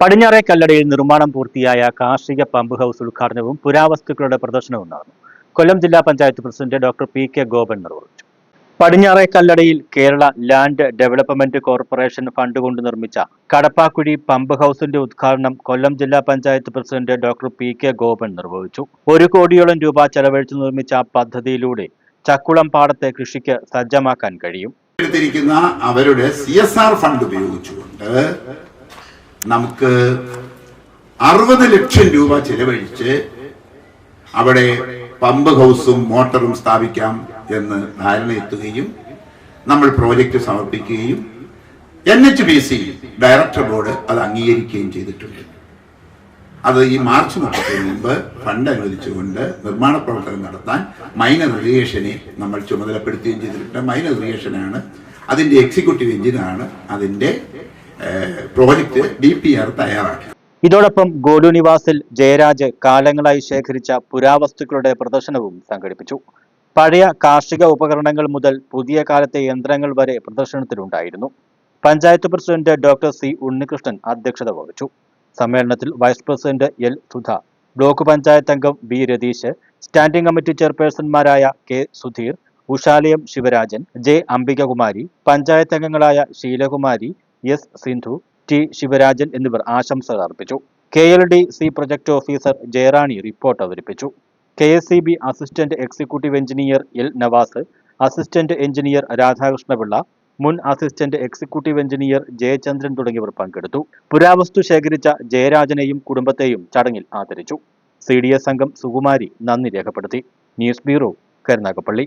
പടിഞ്ഞാറെ കല്ലടയിൽ നിർമ്മാണം പൂർത്തിയായ കാർഷിക പമ്പ് ഹൗസ് ഉദ്ഘാടനവും പുരാവസ്തുക്കളുടെ പ്രദർശനവും നടന്നു. കൊല്ലം ജില്ലാ panchayat president doctor P K Gopan നിർവഹിച്ചു. പടിഞ്ഞാറെ കല്ലടയിൽ Kerala land development corporation fund കൊണ്ട് നിർമ്മിച്ച കടപ്പാക്കുഴി പമ്പ് ഹൗസിന്റെ ഉദ്ഘാടനം കൊല്ലം ജില്ലാ panchayat president doctor P K Gopan നിർവഹിച്ചു. ഒരു കോടിയോളം രൂപ ചെലവഴിച്ച് നിർമ്മിച്ച പദ്ധതിയിലൂടെ ചക്കുളം പാടത്തെ കൃഷിക്ക് സജ്ജമാക്കാൻ കഴിയും. അവരുടെ സി എസ് ആർ ഫണ്ട് ഉപയോഗിച്ചുകൊണ്ട് നമുക്ക് അറുപത് ലക്ഷം രൂപ ചെലവഴിച്ച് അവിടെ പമ്പ് ഹൗസും മോട്ടറും സ്ഥാപിക്കാം എന്ന് ധാരണയെത്തുകയും നമ്മൾ പ്രോജക്റ്റ് സമർപ്പിക്കുകയും N H B C director board അത് അംഗീകരിക്കുകയും ചെയ്തിട്ടുണ്ട്. അത് ഈ മാർച്ച് മാസത്തിന് മുമ്പ് ഫണ്ട് അനുവദിച്ചുകൊണ്ട് നിർമ്മാണ പ്രവർത്തനം നടത്താൻ മൈനർ ഇറിഗേഷനെ നമ്മൾ ചുമതലപ്പെടുത്തുകയും ചെയ്തിട്ടുണ്ട്. മൈനർ ഇറിഗേഷനാണ് അതിന്റെ എക്സിക്യൂട്ടീവ് എഞ്ചിനാണ് അതിന്റെ പ്രോജക്റ്റ് ഡി പി ആർ തയ്യാറാക്കി. ഇതോടൊപ്പം ഗോഡു നിവാസിൽ ജയരാജ് കാലങ്ങളായി ശേഖരിച്ച പുരാവസ്തുക്കളുടെ പ്രദർശനവും സംഘടിപ്പിച്ചു. പഴയ കാർഷിക ഉപകരണങ്ങൾ മുതൽ പുതിയ കാലത്തെ യന്ത്രങ്ങൾ വരെ പ്രദർശനത്തിലുണ്ടായിരുന്നു. Panchayat president doctor C Unnikrishnan അധ്യക്ഷത വഹിച്ചു. സമ്മേളനത്തിൽ vice president L Sudha block panchayat അംഗം ബി രതീഷ് സ്റ്റാൻഡിംഗ് കമ്മിറ്റി ചെയർപേഴ്സൺമാരായ കെ സുധീർ ഉഷാലയം ശിവരാജൻ ജെ അംബികകുമാരി പഞ്ചായത്ത് അംഗങ്ങളായ ശീലകുമാരി എസ് സിന്ധു ടി ശിവരാജൻ എന്നിവർ ആശംസകൾ അർപ്പിച്ചു. K L D C project officer Jayarani report അവതരിപ്പിച്ചു. K S C B assistant executive engineer L Navas assistant engineer Radhakrishnapillai മുൻ assistant executive engineer Jayachandran തുടങ്ങിയവർ പങ്കെടുത്തു. പുരാവസ്തു ശേഖരിച്ച ജയരാജനെയും കുടുംബത്തെയും ചടങ്ങിൽ ആദരിച്ചു. സി ഡി എസ് അംഗം സുകുമാരി നന്ദി രേഖപ്പെടുത്തി. News bureau Karunagappally.